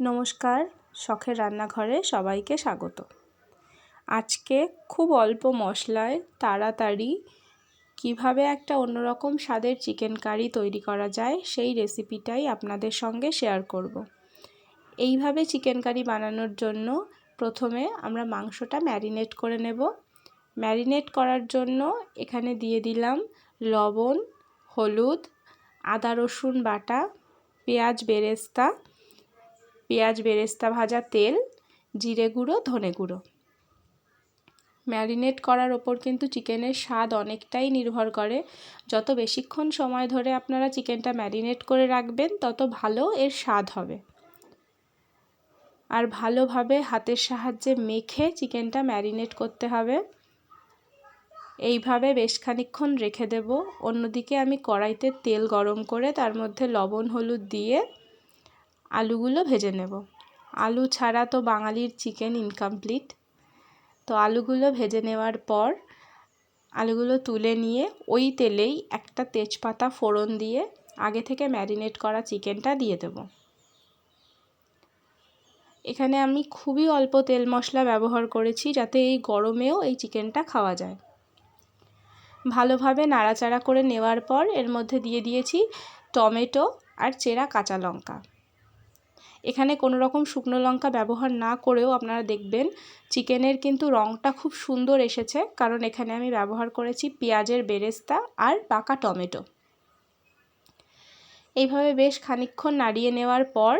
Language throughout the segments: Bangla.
নমস্কার, শখের রান্নাঘরে সবাইকে স্বাগত আজকে খুব অল্প মশলায় তাড়াতাড়ি কীভাবে একটা অন্যরকম স্বাদের চিকেন কারি তৈরি করা যায় সেই রেসিপিটাই আপনাদের সঙ্গে শেয়ার করব। এইভাবে চিকেন কারি বানানোর জন্য প্রথমে আমরা মাংসটা ম্যারিনেট করে নেব ম্যারিনেট করার জন্য এখানে দিয়ে দিলাম লবণ, হলুদ, আদা রসুন বাটা, পেঁয়াজ বেরেস্তা পেঁয়াজ, বেরেস্তা, ভাজা তেল, জিরে গুঁড়ো, ধনে গুঁড়ো। ম্যারিনেট করার ওপর কিন্তু চিকেনের স্বাদ অনেকটাই নির্ভর করে। যত বেশিক্ষণ সময় ধরে আপনারা চিকেনটা ম্যারিনেট করে রাখবেন, তত ভালো এর স্বাদ হবে। আর ভালোভাবে হাতের সাহায্যে মেখে চিকেনটা ম্যারিনেট করতে হবে। এইভাবে বেশ খানিক্ষণ রেখে দেব। অন্যদিকে আমি কড়াইতে তেল গরম করে তার মধ্যে লবণ, হলুদ দিয়ে আলুগুলো ভেজে নেব। আলু ছাড়া তো বাঙালির চিকেন ইনকমপ্লিট তো আলুগুলো ভেজে নেওয়ার পর আলুগুলো তুলে নিয়ে ওই তেলেই একটা তেজপাতা ফোড়ন দিয়ে আগে থেকে ম্যারিনেট করা চিকেনটা দিয়ে দেব। এখানে আমি খুবই অল্প তেল মশলা ব্যবহার করেছি যাতে এই গরমেও এই চিকেনটা খাওয়া যায়। ভালোভাবে নাড়াচাড়া করে নেওয়ার পর এর মধ্যে দিয়ে দিয়েছি টমেটো আর চেরা কাঁচা লঙ্কা। এখানে কোনো রকম শুকনো লঙ্কা ব্যবহার না করেও আপনারা দেখবেন চিকেনের কিন্তু রঙটা খুব সুন্দর এসেছে। কারণ এখানে আমি ব্যবহার করেছি পেঁয়াজের বেরেস্তা আর পাকা টমেটো। এইভাবে বেশ খানিক্ষণ নাড়িয়ে নেওয়ার পর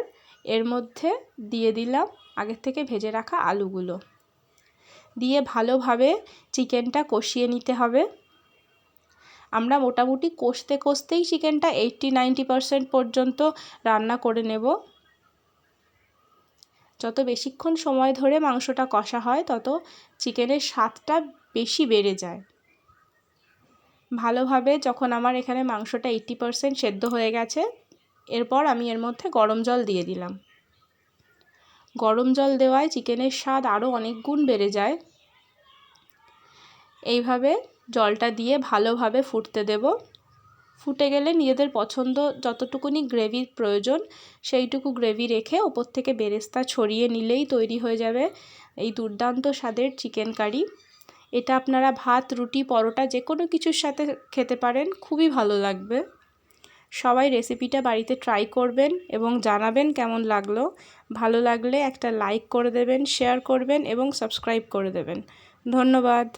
এর মধ্যে দিয়ে দিলাম আগের থেকে ভেজে রাখা আলুগুলো। দিয়ে ভালোভাবে চিকেনটা কষিয়ে নিতে হবে। আমরা মোটামুটি কষতে কষতেই চিকেনটা এইট্টি নাইনটি পারসেন্ট পর্যন্ত রান্না করে নেব। যত বেশিক্ষণ সময় ধরে মাংসটা কষা হয়, তত চিকেনের স্বাদটা বেশি বেড়ে যায়। ভালোভাবে যখন আমার এখানে মাংসটা এইট্টি পারসেন্ট সেদ্ধ হয়ে গেছে, এরপর আমি এর মধ্যে গরম জল দিয়ে দিলাম। গরম জল দেওয়ায় চিকেনের স্বাদ আরও অনেক গুণ বেড়ে যায়। এইভাবে জলটা দিয়ে ভালোভাবে ফুটতে দেব। ফুটে গেলে নিজেদের পছন্দ যতটুকুনি গ্রেভির প্রয়োজন, সেইটুকু গ্রেভি রেখে ওপর থেকে বেরেস্তা ছড়িয়ে নিলেই তৈরি হয়ে যাবে এই দুর্দান্ত স্বাদের চিকেন কারি। এটা আপনারা ভাত, রুটি, পরোটা যে কোনো কিছুর সাথে খেতে পারেন, খুবই ভালো লাগবে। সবাই রেসিপিটা বাড়িতে ট্রাই করবেন এবং জানাবেন কেমন লাগল। ভালো লাগলে একটা লাইক করে দেবেন, শেয়ার করবেন এবং সাবস্ক্রাইব করে দেবেন। ধন্যবাদ।